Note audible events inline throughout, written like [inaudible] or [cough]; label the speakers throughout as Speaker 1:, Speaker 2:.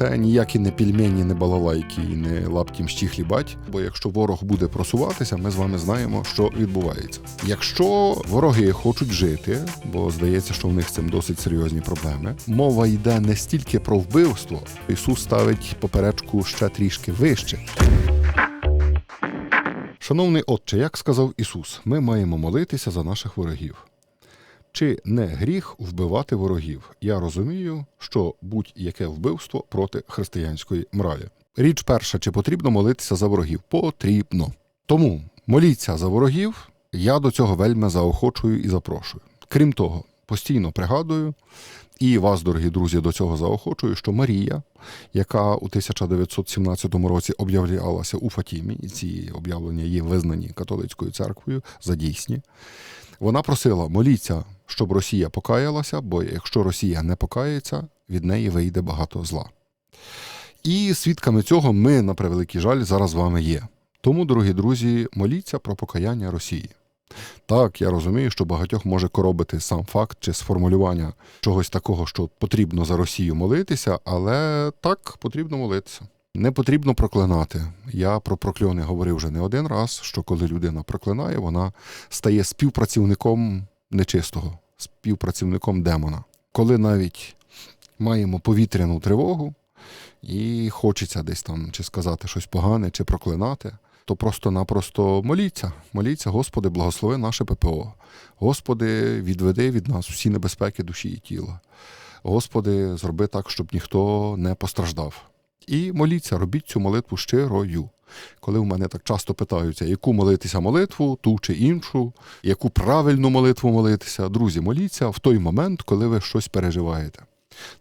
Speaker 1: Це ніякі не пільмені, не балалайки і не лапті мщі хлібать. Бо якщо ворог буде просуватися, ми з вами знаємо, що відбувається. Якщо вороги хочуть жити, бо здається, що в них з цим досить серйозні проблеми. Мова йде не стільки про вбивство. Ісус ставить поперечку ще трішки вище. Шановний отче, як сказав Ісус, ми маємо молитися за наших ворогів. Чи не гріх вбивати ворогів? Я розумію, що будь-яке вбивство проти християнської моралі. Річ перша, чи потрібно молитися за ворогів? Потрібно. Тому моліться за ворогів, я до цього вельми заохочую і запрошую. Крім того, постійно пригадую і вас, дорогі друзі, до цього заохочую, що Марія, яка у 1917 році об'являлася у Фатімі, і ці об'явлення є визнані католицькою церквою за дійсні, вона просила моліться, щоб Росія покаялася, бо якщо Росія не покається, від неї вийде багато зла. І свідками цього ми, на превеликий жаль, зараз з вами є. Тому, дорогі друзі, моліться про покаяння Росії. Так, я розумію, що багатьох може коробити сам факт чи сформулювання чогось такого, що потрібно за Росію молитися, але так потрібно молитися. Не потрібно проклинати. Я про прокльони говорив вже не один раз, що коли людина проклинає, вона стає співпрацівником нечистого, співпрацівником демона. Коли навіть маємо повітряну тривогу і хочеться десь там чи сказати щось погане, чи проклинати, то просто-напросто моліться. Моліться, Господи, благослови наше ППО. Господи, відведи від нас всі небезпеки душі і тіла. Господи, зроби так, щоб ніхто не постраждав. І моліться, робіть цю молитву щирою. Коли в мене так часто питаються, яку молитися молитву, ту чи іншу, яку правильну молитву молитися, друзі, моліться в той момент, коли ви щось переживаєте.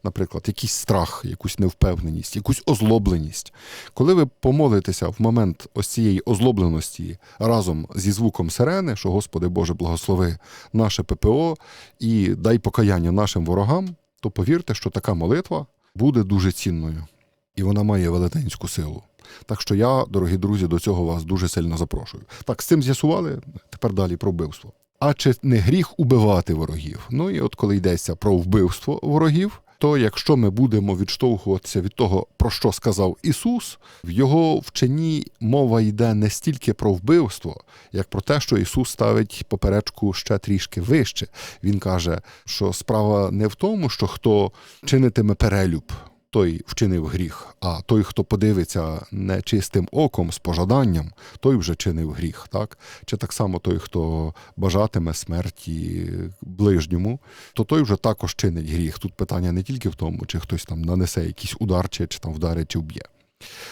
Speaker 1: Наприклад, якийсь страх, якусь невпевненість, якусь озлобленість. Коли ви помолитеся в момент ось цієї озлобленості разом зі звуком сирени, що Господи Боже, благослови наше ППО і дай покаяння нашим ворогам, то повірте, що така молитва буде дуже цінною і вона має велетенську силу. Так що я, дорогі друзі, до цього вас дуже сильно запрошую. Так, з цим з'ясували, тепер далі про вбивство. А чи не гріх убивати ворогів? Ну і от коли йдеться про вбивство ворогів, то якщо ми будемо відштовхуватися від того, про що сказав Ісус, в його вченні мова йде не стільки про вбивство, як про те, що Ісус ставить поперечку ще трішки вище. Він каже, що справа не в тому, що хто чинитиме перелюб, той вчинив гріх, а той, хто подивиться нечистим оком з пожаданням, той вже чинив гріх. Так? Чи так само той, хто бажатиме смерті ближньому, то той вже також чинить гріх. Тут питання не тільки в тому, чи хтось там нанесе якийсь удар, чи, чи там вдарить, чи вб'є.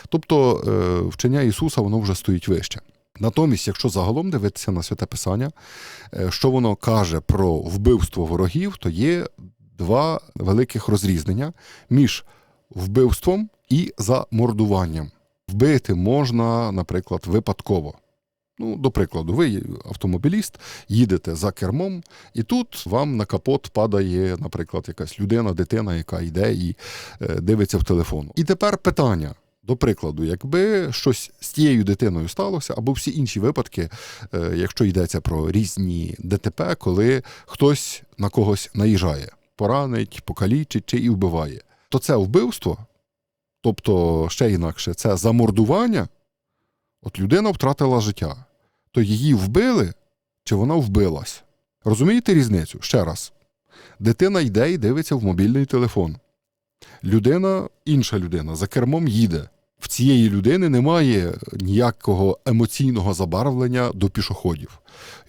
Speaker 1: Тобто е, вчення Ісуса воно вже стоїть вище. Натомість, якщо загалом дивитися на святе Писання, е, що воно каже про вбивство ворогів, то є два великих розрізнення між вбивством і замордуванням. Вбити можна, наприклад, випадково. Ну, до прикладу, ви автомобіліст, їдете за кермом, і тут вам на капот падає, наприклад, якась людина, дитина, яка йде і е, дивиться в телефон. І тепер питання. До прикладу, якби щось з тією дитиною сталося, або всі інші випадки, е, якщо йдеться про різні ДТП, коли хтось на когось наїжджає, поранить, покалічить чи і вбиває то це вбивство, тобто ще інакше, це замордування. От людина втратила життя, то її вбили чи вона вбилась. Розумієте різницю? Ще раз. Дитина йде і дивиться в мобільний телефон. Людина, інша людина, за кермом їде. В цієї людини немає ніякого емоційного забарвлення до пішоходів.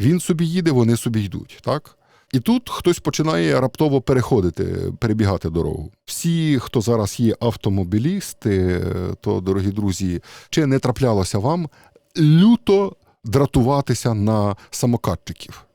Speaker 1: Він собі їде, вони собі йдуть. так? І тут хтось починає раптово переходити, перебігати дорогу. Всі, хто зараз є автомобілісти, то, дорогі друзі, чи не траплялося вам люто дратуватися на самокатчиків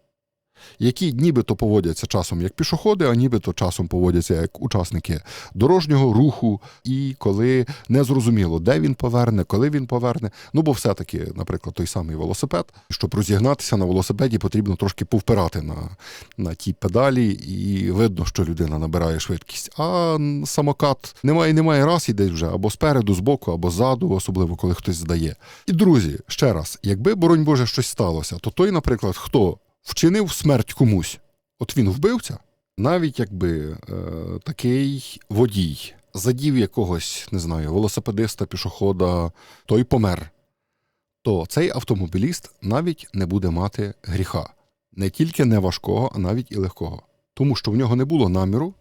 Speaker 1: які нібито поводяться часом як пішоходи, а нібито часом поводяться як учасники дорожнього руху, і коли не зрозуміло, де він поверне, коли він поверне. Ну бо все-таки, наприклад, той самий велосипед, щоб розігнатися на велосипеді, потрібно трошки повпирати на, на ті педалі, і видно, що людина набирає швидкість. А самокат немає, немає раз іде вже або спереду, збоку, або ззаду, особливо коли хтось здає. І друзі, ще раз, якби боронь Боже щось сталося, то той, наприклад, хто вчинив смерть комусь. От він вбивця, навіть якби е, такий водій задів якогось, не знаю, велосипедиста, пішохода, той помер, то цей автомобіліст навіть не буде мати гріха. Не тільки не важкого, а навіть і легкого. Тому що в нього не було наміру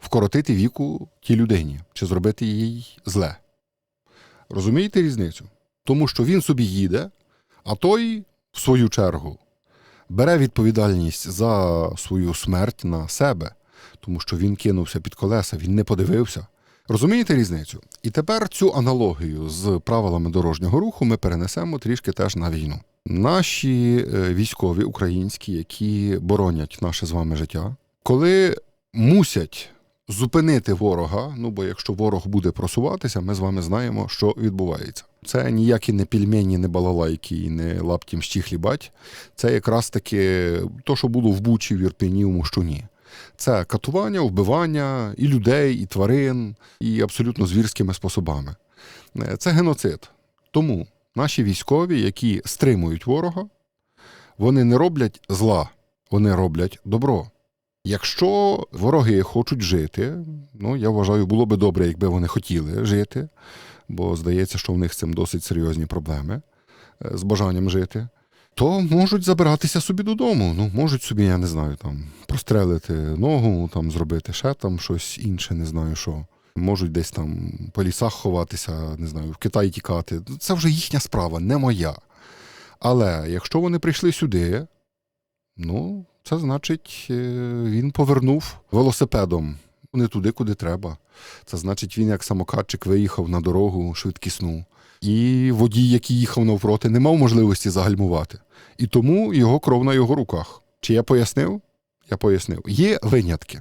Speaker 1: вкоротити віку тій людині чи зробити їй зле. Розумієте різницю? Тому що він собі їде, а той, в свою чергу, бере відповідальність за свою смерть на себе, тому що він кинувся під колеса, він не подивився. Розумієте різницю? І тепер цю аналогію з правилами дорожнього руху ми перенесемо трішки теж на війну. Наші е, військові українські, які боронять наше з вами життя, коли мусять зупинити ворога, ну бо якщо ворог буде просуватися, ми з вами знаємо, що відбувається. Це ніякі не пільмені, не балалайки і не лапті мщі хлібать. Це якраз таки то, що було в Бучі, в Ірпені, в Мущуні. Це катування, вбивання і людей, і тварин, і абсолютно звірськими способами. Е, Це геноцид. Тому наші військові, які стримують ворога, вони не роблять зла, вони роблять добро. Якщо вороги хочуть жити, ну я вважаю, було би добре, якби вони хотіли жити, бо здається, що в них з цим досить серйозні проблеми е, з бажанням жити, то можуть забиратися собі додому. Ну, можуть собі, я не знаю, там прострелити ногу, там зробити ще там щось інше, не знаю що. Можуть десь там по лісах ховатися, не знаю, в Китай тікати. Це вже їхня справа, не моя. Але якщо вони прийшли сюди, ну, це значить, е, він повернув велосипедом не туди, куди треба. Це значить, він як самокатчик виїхав на дорогу швидкісну. І водій, який їхав навпроти, не мав можливості загальмувати. І тому його кров на його руках. Чи я пояснив? Я пояснив. Є винятки.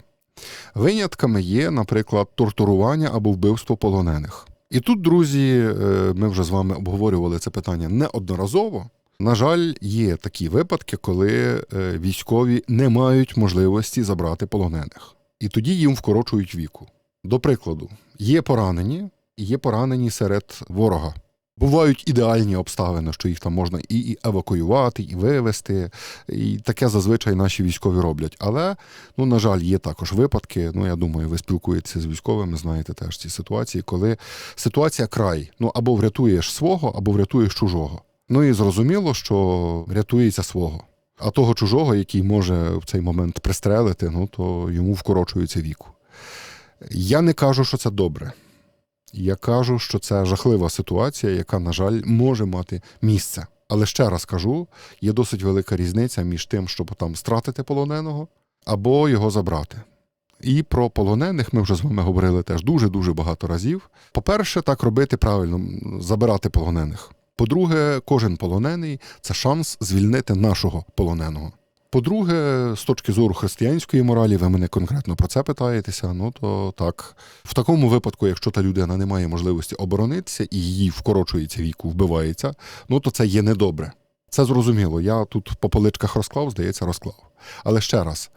Speaker 1: Винятками є, наприклад, тортурування або вбивство полонених. І тут, друзі, е, ми вже з вами обговорювали це питання неодноразово. На жаль, є такі випадки, коли е, військові не мають можливості забрати полонених. І тоді їм вкорочують віку. До прикладу, є поранені, і є поранені серед ворога. Бувають ідеальні обставини, що їх там можна і, евакуювати, і вивезти. І таке зазвичай наші військові роблять. Але, ну, на жаль, є також випадки. Ну, я думаю, ви спілкуєтеся з військовими, знаєте теж ці ситуації, коли ситуація край. Ну, або врятуєш свого, або врятуєш чужого. Ну і зрозуміло, що рятується свого. А того чужого, який може в цей момент пристрелити, ну то йому вкорочується віку. Я не кажу, що це добре. Я кажу, що це жахлива ситуація, яка, на жаль, може мати місце. Але ще раз кажу: є досить велика різниця між тим, щоб там стратити полоненого або його забрати. І про полонених ми вже з вами говорили теж дуже-дуже багато разів. По-перше, так робити правильно, забирати полонених. По-друге, кожен полонений це шанс звільнити нашого полоненого. По-друге, з точки зору християнської моралі, ви мене конкретно про це питаєтеся. Ну то так, в такому випадку, якщо та людина не має можливості оборонитися і її вкорочується віку, вбивається, ну то це є недобре. Це зрозуміло. Я тут по поличках розклав, здається, розклав. Але ще раз,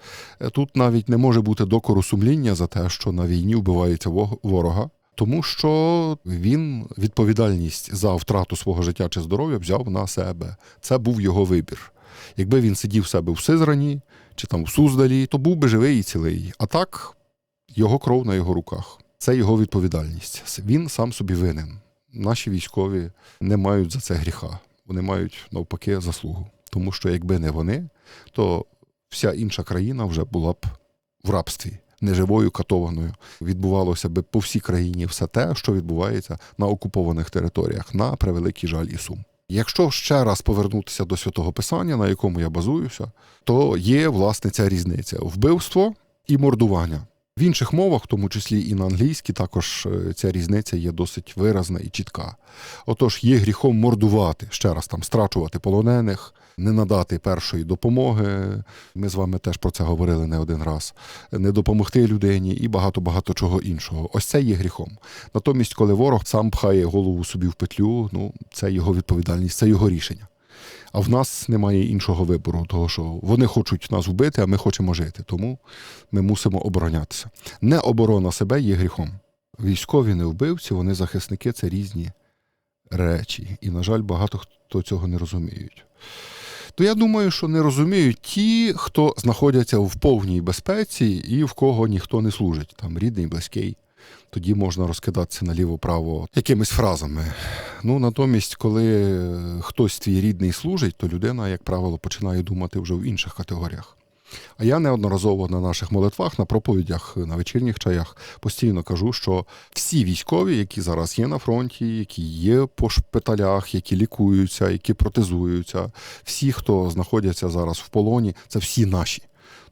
Speaker 1: тут навіть не може бути докору сумління за те, що на війні вбивається ворога, тому що він відповідальність за втрату свого життя чи здоров'я взяв на себе. Це був його вибір. Якби він сидів в себе в Сизрані чи там в Суздалі, то був би живий і цілий. А так, його кров на його руках. Це його відповідальність. Він сам собі винен. Наші військові не мають за це гріха. Вони мають навпаки заслугу. Тому що якби не вони, то вся інша країна вже була б в рабстві, неживою катованою. Відбувалося б по всій країні все те, що відбувається на окупованих територіях, на превеликий жаль і сум. Якщо ще раз повернутися до святого Писання, на якому я базуюся, то є власне ця різниця: вбивство і мордування. В інших мовах, в тому числі і на англійській, також е, ця різниця є досить виразна і чітка. Отож, є гріхом мордувати, ще раз там страчувати полонених, не надати першої допомоги. Ми з вами теж про це говорили не один раз. Не допомогти людині і багато-багато чого іншого. Ось це є гріхом. Натомість, коли ворог сам пхає голову собі в петлю, ну це його відповідальність, це його рішення. А в нас немає іншого вибору, того що вони хочуть нас вбити, а ми хочемо жити. Тому ми мусимо оборонятися. Не оборона себе є гріхом. Військові не вбивці, вони захисники це різні речі. І, на жаль, багато хто цього не розуміють. То я думаю, що не розуміють ті, хто знаходяться в повній безпеці і в кого ніхто не служить, там рідний, близький. тоді можна розкидатися наліво-право якимись фразами. Ну, натомість, коли е, хтось твій рідний служить, то людина, як правило, починає думати вже в інших категоріях. А я неодноразово на наших молитвах, на проповідях, на вечірніх чаях постійно кажу, що всі військові, які зараз є на фронті, які є по шпиталях, які лікуються, які протезуються, всі, хто знаходяться зараз в полоні, це всі наші.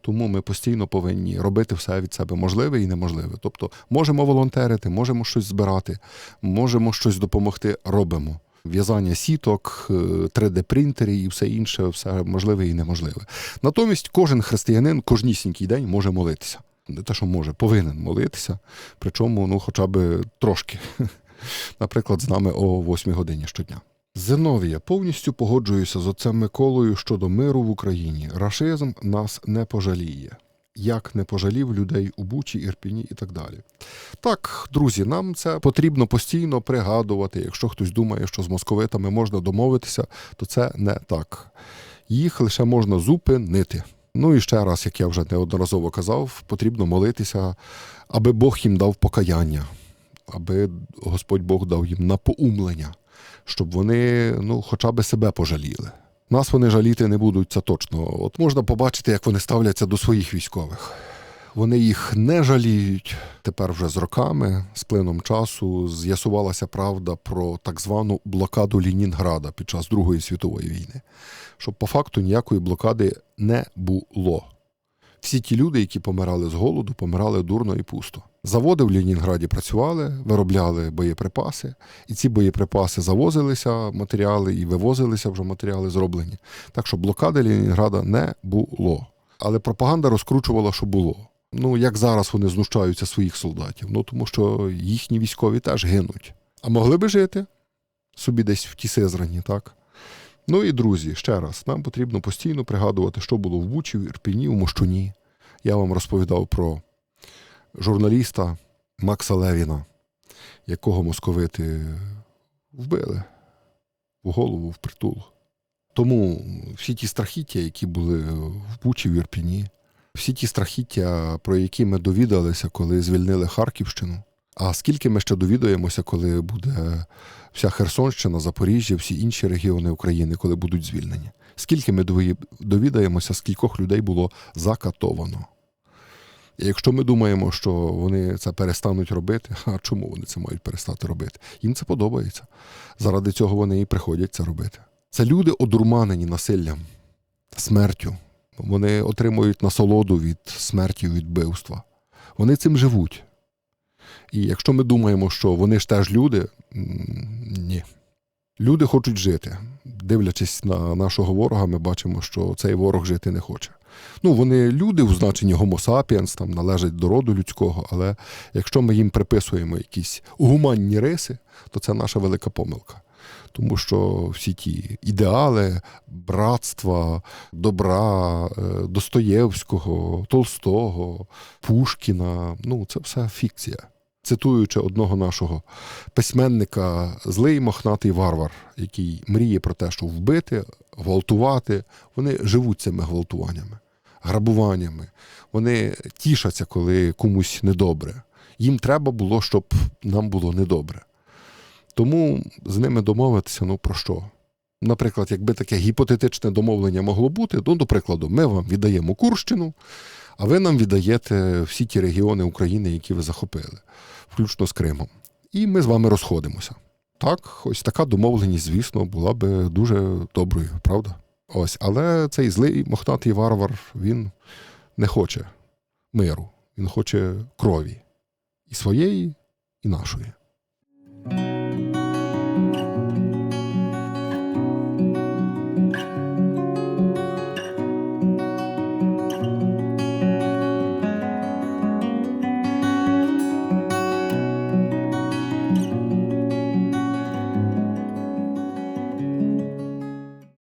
Speaker 1: Тому ми постійно повинні робити все від себе можливе і неможливе. Тобто, можемо волонтерити, можемо щось збирати, можемо щось допомогти, робимо. В'язання сіток, 3D-принтери і все інше, все можливе і неможливе. Натомість кожен християнин кожнісінький день може молитися. Не те, що може, повинен молитися, причому ну, хоча б трошки. [laughs] Наприклад, з нами о 8 годині щодня. Зиновія, повністю погоджуюся з отцем Миколою щодо миру в Україні. Рашизм нас не пожаліє. Як не пожалів людей у Бучі, Ірпіні і так далі. Так, друзі, нам це потрібно постійно пригадувати. Якщо хтось думає, що з московитами можна домовитися, то це не так. Їх лише можна зупинити. Ну і ще раз, як я вже неодноразово казав, потрібно молитися, аби Бог їм дав покаяння, аби Господь Бог дав їм напоумлення, щоб вони ну, хоча б себе пожаліли. Нас вони жаліти не будуть, це точно. От можна побачити, як вони ставляться до своїх військових. Вони їх не жаліють. Тепер вже з роками, з плином часу, з'ясувалася правда про так звану блокаду Лінінграда під час Другої світової війни. Щоб по факту ніякої блокади не було. Всі ті люди, які помирали з голоду, помирали дурно і пусто. Заводи в Лінінграді працювали, виробляли боєприпаси, і ці боєприпаси завозилися матеріали і вивозилися вже матеріали зроблені. Так що блокади Лінінграда не було. Але пропаганда розкручувала, що було. Ну, як зараз вони знущаються своїх солдатів, ну тому що їхні військові теж гинуть. А могли би жити собі десь в ті Сизрані, так? Ну і друзі, ще раз, нам потрібно постійно пригадувати, що було в Бучі, в Ірпіні, у Мощуні. Я вам розповідав про журналіста Макса Левіна, якого московити вбили в голову в притул. Тому всі ті страхіття, які були в Бучі, в Ірпіні, всі ті страхіття, про які ми довідалися, коли звільнили Харківщину. А скільки ми ще довідаємося, коли буде вся Херсонщина, Запоріжжя, всі інші регіони України, коли будуть звільнені? Скільки ми довідаємося, скількох людей було закатовано? І якщо ми думаємо, що вони це перестануть робити, [laughs] а чому вони це мають перестати робити? Їм це подобається. Заради цього вони і приходять це робити. Це люди одурманені насиллям, смертю. Вони отримують насолоду від смерті, від вбивства. Вони цим живуть. І якщо ми думаємо, що вони ж теж люди, ні. Люди хочуть жити. Дивлячись на нашого ворога, ми бачимо, що цей ворог жити не хоче. Ну, вони люди у значенні Homo sapiens, там належать до роду людського, але якщо ми їм приписуємо якісь гуманні риси, то це наша велика помилка. Тому що всі ті ідеали братства, добра, е, Достоєвського, Толстого, Пушкіна ну це все фікція. Цитуючи одного нашого письменника, злий мохнатий варвар, який мріє про те, що вбити, гвалтувати, вони живуть цими гвалтуваннями, грабуваннями. Вони тішаться, коли комусь недобре. Їм треба було, щоб нам було недобре. Тому з ними домовитися, ну про що? Наприклад, якби таке гіпотетичне домовлення могло бути, ну, до прикладу, ми вам віддаємо Курщину, а ви нам віддаєте всі ті регіони України, які ви захопили, включно з Кримом. І ми з вами розходимося. Так, ось така домовленість, звісно, була би дуже доброю, правда? Ось, але цей злий мохнатий варвар, він не хоче миру, він хоче крові. І своєї, і нашої.